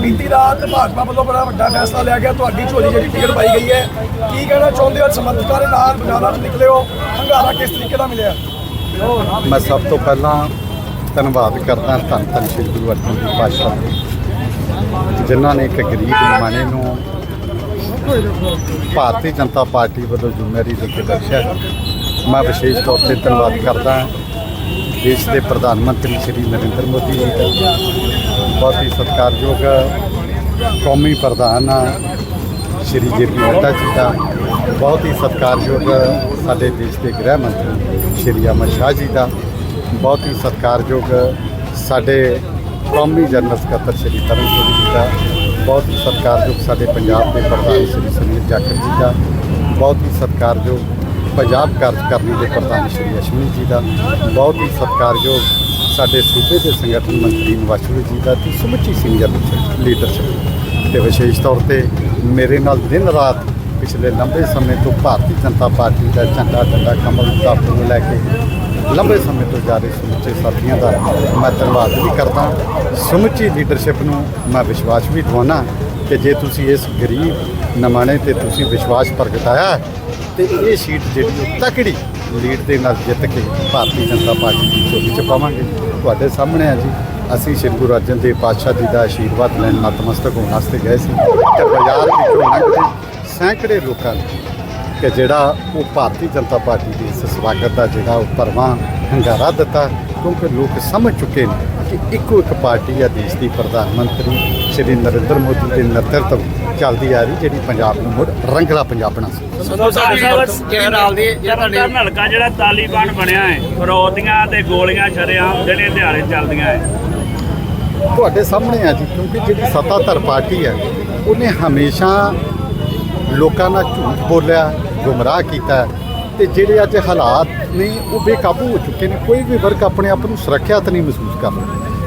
ਬੀਤੀ ਰਾਤ ਭਾਜਪਾ ਵੱਲੋਂ ਬੜਾ ਵੱਡਾ ਫੈਸਲਾ ਲਿਆ ਗਿਆ। ਤੁਹਾਡੀ ਝੋਲੀ ਜਿਹੜੀ ਟਿਕਟ ਪਾਈ ਗਈ ਹੈ, ਕੀ ਕਹਿਣਾ ਚਾਹੁੰਦੇ ਹੋ? ਸਮਰਥਕਾਂ ਦੇ ਨਾਲ ਬਨਾਲਾ ਚ ਨਿਕਲੇ ਹੋ। ਹੰਗਾਰਾ ਕਿਸ ਤਰੀਕੇ ਦਾ ਮਿਲਿਆ? ਮੈਂ ਸਭ ਤੋਂ ਪਹਿਲਾਂ ਧੰਨਵਾਦ ਕਰਦਾ ਧੰਨ ਧੰਨ ਸ਼੍ਰੀ ਗੁਰੂ ਅਰਜਨ ਦੇਵ ਪਾਤਸ਼ਾਹ ਜਿਨ੍ਹਾਂ ਨੇ ਇੱਕ ਗਰੀਬ ਨਿਮਾਣੇ ਨੂੰ ਭਾਰਤੀ ਜਨਤਾ ਪਾਰਟੀ ਵੱਲੋਂ ਜ਼ਿੰਮੇਵਾਰੀ ਦੇ ਕੇ ਬਖਸ਼ਿਆ ਮੈਂ ਵਿਸ਼ੇਸ਼ ਤੌਰ ਤੇ ਧੰਨਵਾਦ ਕਰਦਾ ਦੇਸ਼ ਦੇ ਪ੍ਰਧਾਨ ਮੰਤਰੀ ਸ਼੍ਰੀ ਨਰਿੰਦਰ ਮੋਦੀ ਜੀ ਦਾ ਬਹੁਤ ਹੀ ਸਤਿਕਾਰਯੋਗ ਕੌਮੀ ਪ੍ਰਧਾਨ ਸ਼੍ਰੀ ਜੇ ਪੀ ਨੱਡਾ ਜੀ ਦਾ। ਬਹੁਤ ਹੀ ਸਤਿਕਾਰਯੋਗ ਸਾਡੇ ਦੇਸ਼ ਦੇ ਗ੍ਰਹਿ ਮੰਤਰੀ ਸ਼੍ਰੀ ਅਮਰ ਸ਼ਾਹ ਜੀ ਦਾ। ਬਹੁਤ ਹੀ ਸਤਿਕਾਰਯੋਗ ਸਾਡੇ ਕੌਮੀ ਜਨਰਲ ਸਕੱਤਰ ਸ਼੍ਰੀ ਤਰੁਣ ਚੌਧਰੀ ਜੀ ਦਾ। ਬਹੁਤ ਹੀ ਸਤਿਕਾਰਯੋਗ ਸਾਡੇ ਪੰਜਾਬ ਦੇ ਪ੍ਰਧਾਨ ਸ਼੍ਰੀ ਸੁਨੀਲ ਜਾਖੜ ਜੀ ਦਾ। ਬਹੁਤ ਹੀ ਸਤਿਕਾਰਯੋਗ ਪੰਜਾਬ ਕਾਰਜਕਾਰਨੀ ਦੇ ਪ੍ਰਧਾਨ ਸ਼੍ਰੀ ਅਸ਼ਵਨੀ ਜੀ ਦਾ। ਬਹੁਤ ਹੀ ਸਤਿਕਾਰਯੋਗ ਸਾਡੇ ਸੂਬੇ ਦੇ ਸੰਗਠਨ ਮੰਤਰੀ ਨਵਾਸ਼ੂ ਜੀ ਦਾ ਤੇ ਸਮੁੱਚੀ ਸੀਨੀਅਰ ਲੀਡਰਸ਼ਿਪ ਤੇ ਵਿਸ਼ੇਸ਼ ਤੌਰ ਤੇ ਮੇਰੇ ਨਾਲ ਦਿਨ ਰਾਤ ਪਿਛਲੇ ਲੰਬੇ ਸਮੇਂ ਤੋਂ ਭਾਰਤੀ ਜਨਤਾ ਪਾਰਟੀ ਦਾ ਝੰਡਾ ਝੰਡਾ ਕਮਲ ਦਾ ਫੁੱਲ ਲੈ ਕੇ ਲੰਬੇ ਸਮੇਂ ਤੋਂ ਜਾ ਰਹੇ ਸਮੁੱਚੇ ਸਾਥੀਆਂ ਦਾ ਮੈਂ ਧੰਨਵਾਦ ਵੀ ਕਰਦਾ ਸਮੁੱਚੀ ਲੀਡਰਸ਼ਿਪ ਨੂੰ ਮੈਂ ਵਿਸ਼ਵਾਸ ਵੀ ਦਿਵਾਉਣਾ ਕਿ ਜੇ ਤੁਸੀਂ ਇਸ ਗਰੀਬ ਨਮਾਣੇ ਤੇ ਤੁਸੀਂ ਵਿਸ਼ਵਾਸ ਪ੍ਰਗਟਾਇਆ ਹੈ, ਤੇ ਇਹ ਸੀਟ ਜਿਹੜੀ ਉਹ ਤਕੜੀ ਲੀਡ ਦੇ ਨਾਲ ਜਿੱਤ ਕੇ ਭਾਰਤੀ ਜਨਤਾ ਪਾਰਟੀ ਦੀ ਝੋਲੀ ਚ ਪਾਵਾਂਗੇ। ਤੁਹਾਡੇ ਸਾਹਮਣੇ ਆ ਜੀ। ਅਸੀਂ ਸ਼੍ਰੀ ਗੁਰੂ ਅਰਜਨ ਦੇਵ ਪਾਤਸ਼ਾਹ ਜੀ ਦਾ ਆਸ਼ੀਰਵਾਦ ਲੈਣ ਨਤਮਸਤਕ ਹੋਣ ਵਾਸਤੇ ਗਏ ਸੀ। ਤੇ ਬਾਜ਼ਾਰ ਵਿੱਚੋਂ ਲੰਘਦੇ ਸੈਂਕੜੇ ਲੋਕਾਂ ਨੇ ਕਿ ਜਿਹੜਾ ਉਹ ਭਾਰਤੀ ਜਨਤਾ ਪਾਰਟੀ ਦੇ ਇਸ ਸਵਾਗਤ ਦਾ ਜਿਹੜਾ ਉਹ ਪਰਵਾਂ ਹੰਗਾਰਾ ਦਿੱਤਾ, ਕਿਉਂਕਿ ਲੋਕ ਸਮਝ ਚੁੱਕੇ ਨੇ ਕਿ ਇੱਕੋ ਇੱਕ ਪਾਰਟੀ ਆ ਦੇਸ਼ ਦੀ ਪ੍ਰਧਾਨ ਮੰਤਰੀ ਸ਼੍ਰੀ ਨਰਿੰਦਰ ਮੋਦੀ ਦੇ ਨੇਤਰਤਵ ਚੱਲਦੀ ਆ ਰਹੀ ਜਿਹੜੀ ਪੰਜਾਬ ਨੂੰ ਮੁੜ ਰੰਗਲਾ ਪੰਜਾਬ ਬਣਾ ਸਕਦੀ ਸੰਧੂ ਸਾਹਿਬ ਜਿਹੜੇ ਨਾਲ ਦੀ ਤੁਹਾਡੇ ਹਲਕਾ ਜਿਹੜਾ ਤਾਲੀਬਾਨ ਬਣਿਆ ਹੈ ਫਰੋਦੀਆਂ ਤੇ ਗੋਲੀਆਂ ਸ਼ਰੇਆਮ ਜਿਹੜੇ ਦਿਹਾੜੇ ਚੱਲਦੀਆਂ ਹੈ। ਤੁਹਾਡੇ ਸਾਹਮਣੇ ਆ ਜੀ ਕਿਉਂਕਿ ਜਿਹੜੀ ਸੱਤਾਧਰ ਪਾਰਟੀ ਹੈ ਉਹਨੇ ਹਮੇਸ਼ਾ ਲੋਕਾਂ ਨਾਲ ਝੂਠ ਬੋਲਿਆ ਗੁੰਮਰਾਹ ਕੀਤਾ ਤੇ ਜਿਹੜੇ ਅੱਜ ਹਾਲਾਤ ਨੇ ਉਹ ਬੇਕਾਬੂ ਹੋ ਚੁੱਕੇ ਨੇ। ਕੋਈ ਵੀ ਵਰਗ ਆਪਣੇ ਆਪ ਨੂੰ ਸੁਰੱਖਿਅਤ ਨਹੀਂ ਮਹਿਸੂਸ ਕਰ ਰਿਹਾ।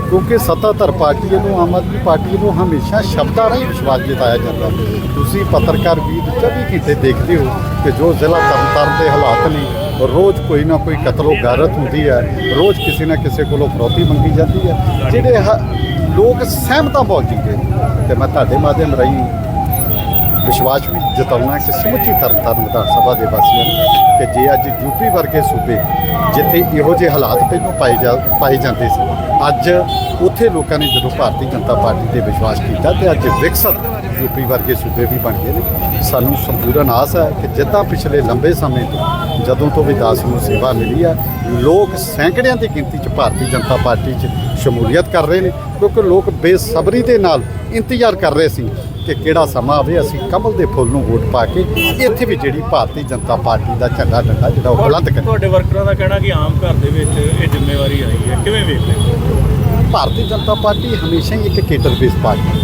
ਕਿਉਂਕਿ ਸੱਤਾਧਰ ਪਾਰਟੀ ਨੂੰ ਆਮ ਆਦਮੀ ਪਾਰਟੀ ਨੂੰ ਹਮੇਸ਼ਾ ਸ਼ਬਦਾਂ ਰਾਹੀਂ ਵਿਸ਼ਵਾਸ ਜਿਤਾਇਆ ਜਾਂਦਾ। ਤੁਸੀਂ ਪੱਤਰਕਾਰ ਵੀ 24 ਘੰਟੇ ਦੇਖਦੇ ਹੋ ਕਿ ਜੋ ਜ਼ਿਲ੍ਹਾ ਤਰਨਤਾਰਨ ਦੇ ਹਾਲਾਤ ਨੇ, ਰੋਜ਼ ਕੋਈ ਨਾ ਕੋਈ ਕਤਲੋ ਗਾਰਤ ਹੁੰਦੀ ਹੈ। ਰੋਜ਼ ਕਿਸੇ ਨਾ ਕਿਸੇ ਕੋਲੋਂ ਫਰੋਤੀ ਮੰਗੀ ਜਾਂਦੀ ਹੈ। ਜਿਹੜੇ ਹ- ਲੋਕ ਸਹਿਮਤਾਂ ਬਹੁਤ ਜੀਂਦੇ ਨੇ। ਤੇ ਮੈਂ ਤੁਹਾਡੇ ਮਾਧਿਅਮ ਰਾਹੀਂ ਵਿਸ਼ਵਾਸ ਵੀ ਜਤਾਉਣਾ ਕਿ ਸਮੁੱਚੀ ਤਰਨਤਾਰਨ ਵਿਧਾਨ ਸਭਾ ਦੇ ਵਾਸੀਆਂ ਨੂੰ ਕਿ ਜੇ ਅੱਜ ਯੂਪੀ ਵਰਗੇ ਸੂਬੇ ਜਿੱਥੇ ਇਹੋ ਜਿਹੇ ਹਾਲਾਤ ਪਹਿਲਾਂ ਪਾਏ ਜਾ ਪਾਏ ਜਾਂਦੇ ਸੀ, ਅੱਜ ਉੱਥੇ ਲੋਕਾਂ ਨੇ ਜਦੋਂ ਭਾਰਤੀ ਜਨਤਾ ਪਾਰਟੀ ਤੇ ਵਿਸ਼ਵਾਸ ਕੀਤਾ ਤੇ ਅੱਜ ਵਿਕਸਤ ਯੂਪੀ ਵਰਗੇ ਸੂਬੇ ਵੀ ਬਣ ਗਏ ਨੇ। ਸਾਨੂੰ ਸੰਪੂਰਨ ਆਸ ਹੈ ਕਿ ਜਿੱਦਾਂ ਪਿਛਲੇ ਲੰਬੇ ਸਮੇਂ ਤੋਂ ਜਦੋਂ ਤੋਂ ਵਿਕਾਸ ਨੂੰ ਸੇਵਾ ਮਿਲੀ ਹੈ, ਲੋਕ ਸੈਂਕੜਿਆਂ ਦੀ ਗਿਣਤੀ 'ਚ ਭਾਰਤੀ ਜਨਤਾ ਪਾਰਟੀ 'ਚ ਸ਼ਮੂਲੀਅਤ ਕਰ ਰਹੇ ਨੇ, ਕਿਉਂਕਿ ਲੋਕ ਬੇਸਬਰੀ ਦੇ ਨਾਲ ਇੰਤਜ਼ਾਰ ਕਰ ਰਹੇ ਸੀ ਕਿ ਕਿਹੜਾ ਸਮਾਂ ਆਵੇ ਅਸੀਂ ਕਮਲ ਦੇ ਫੁੱਲ ਨੂੰ ਵੋਟ ਪਾ ਕੇ ਇੱਥੇ ਵੀ ਜਿਹੜੀ ਭਾਰਤੀ ਜਨਤਾ ਪਾਰਟੀ ਦਾ ਝੰਡਾ ਡੰਡਾ ਜਿਹੜਾ ਉਹ ਬੁਲੰਦ ਕਰੇ ਤੁਹਾਡੇ ਵਰਕਰਾਂ ਦਾ ਕਹਿਣਾ ਕਿ ਆਮ ਘਰ ਦੇ ਵਿੱਚ ਇਹ ਜ਼ਿੰਮੇਵਾਰੀ ਆਈ ਹੈ। ਕਿਵੇਂ ਵੇਖਦੇ ਹੋ? ਭਾਰਤੀ ਜਨਤਾ ਪਾਰਟੀ ਹਮੇਸ਼ਾ ਹੀ ਇੱਕ cadre base party.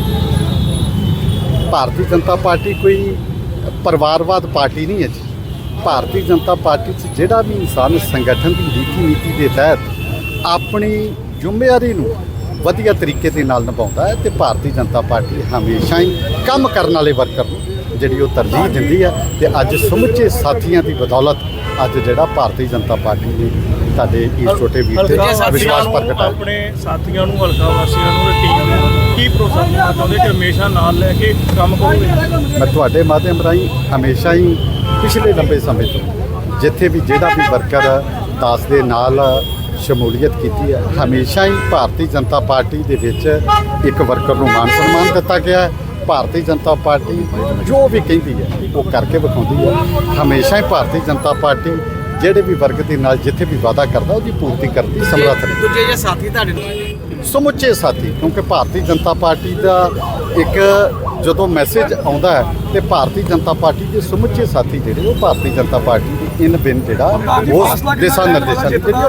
Bharatiya Janata Party ਕੋਈ ਪਰਿਵਾਰਵਾਦ ਪਾਰਟੀ ਨਹੀਂ ਹੈ ਜੀ। ਭਾਰਤੀ ਜਨਤਾ ਪਾਰਟੀ 'ਚ ਜਿਹੜਾ ਵੀ ਇਨਸਾਨ ਸੰਗਠਨ ਦੀ ਨੀਤੀ ਨੀਤੀ ਦੇ ਤਹਿਤ ਆਪਣੀ ਜ਼ਿੰਮੇਵਾਰੀ ਨੂੰ ਵਧੀਆ ਤਰੀਕੇ ਦੇ ਨਾਲ ਨਿਭਾਉਂਦਾ ਹੈ ਤੇ ਭਾਰਤੀ ਜਨਤਾ ਪਾਰਟੀ ਹਮੇਸ਼ਾ ਹੀ ਕੰਮ ਕਰਨ ਵਾਲੇ ਵਰਕਰ ਨੂੰ ਜਿਹੜੀ ਉਹ ਤਰਜੀਹ ਦਿੰਦੀ ਹੈ ਤੇ ਅੱਜ ਸਮੁੱਚੇ ਸਾਥੀਆਂ ਦੀ ਬਦੌਲਤ ਅੱਜ ਜਿਹੜਾ ਭਾਰਤੀ ਜਨਤਾ ਪਾਰਟੀ ਨੇ ਤੁਹਾਡੇ ਇਸ ਛੋਟੇ ਵੀਰ ਤੇ ਵਿਸ਼ਵਾਸ ਪ੍ਰਗਟਾਇਆ ਆਪਣੇ ਸਾਥੀਆਂ ਨੂੰ ਹਲਕਾ ਵਾਸੀਆਂ ਨੂੰ ਟੀਮ ਨੂੰ? ਕੀ ਭਰੋਸਾ ਦੇਣਾ ਚਾਹੁੰਦੇ ਕਿ ਹਮੇਸ਼ਾ ਨਾਲ ਲੈ ਕੇ ਕੰਮ ਕਰੋਗੇ? ਮੈਂ ਤੁਹਾਡੇ ਮਾਧਿਅਮ ਰਾਹੀਂ ਹਮੇਸ਼ਾ ਹੀ ਪਿਛਲੇ ਲੰਬੇ ਸਮੇਂ ਤੋਂ ਜਿੱਥੇ ਵੀ ਜਿਹੜਾ ਵੀ ਵਰਕਰ ਦਾਸ ਦੇ ਨਾਲ ਸ਼ਮੂਲੀਅਤ ਕੀਤੀ ਹੈ। ਹਮੇਸ਼ਾ ਹੀ ਭਾਰਤੀ ਜਨਤਾ ਪਾਰਟੀ ਦੇ ਵਿੱਚ ਇੱਕ ਵਰਕਰ ਨੂੰ ਮਾਨ ਸਨਮਾਨ ਦਿੱਤਾ ਗਿਆ ਹੈ। ਭਾਰਤੀ ਜਨਤਾ ਪਾਰਟੀ ਜੋ ਵੀ ਕਹਿੰਦੀ ਹੈ ਉਹ ਕਰਕੇ ਵਿਖਾਉਂਦੀ ਹੈ। ਹਮੇਸ਼ਾ ਹੀ ਭਾਰਤੀ ਜਨਤਾ ਪਾਰਟੀ ਜਿਹੜੇ ਵੀ ਵਰਗ ਦੇ ਨਾਲ ਜਿੱਥੇ ਵੀ ਵਾਅਦਾ ਕਰਦਾ ਉਹਦੀ ਪੂਰਤੀ ਕਰਨ ਦੀ ਸਮਰੱਥ ਹੈ ਦੂਜੇ ਜੇ ਸਾਥੀ ਤੁਹਾਡੇ ਸਮੁੱਚੇ ਸਾਥੀ ਕਿਉਂਕਿ ਭਾਰਤੀ ਜਨਤਾ ਪਾਰਟੀ ਦਾ ਇੱਕ ਜਦੋਂ ਮੈਸੇਜ ਆਉਂਦਾ ਹੈ ਤੇ ਭਾਰਤੀ ਜਨਤਾ ਪਾਰਟੀ ਦੇ ਸਮੁੱਚੇ ਸਾਥੀ ਜਿਹੜੇ ਉਹ ਭਾਰਤੀ ਜਨਤਾ ਪਾਰਟੀ ਦੀ ਇਨ ਬਿਨ ਜਿਹੜਾ ਉਸ ਦਿਸ਼ਾ ਨਿਰਦੇਸ਼ਾਂ ਉਹ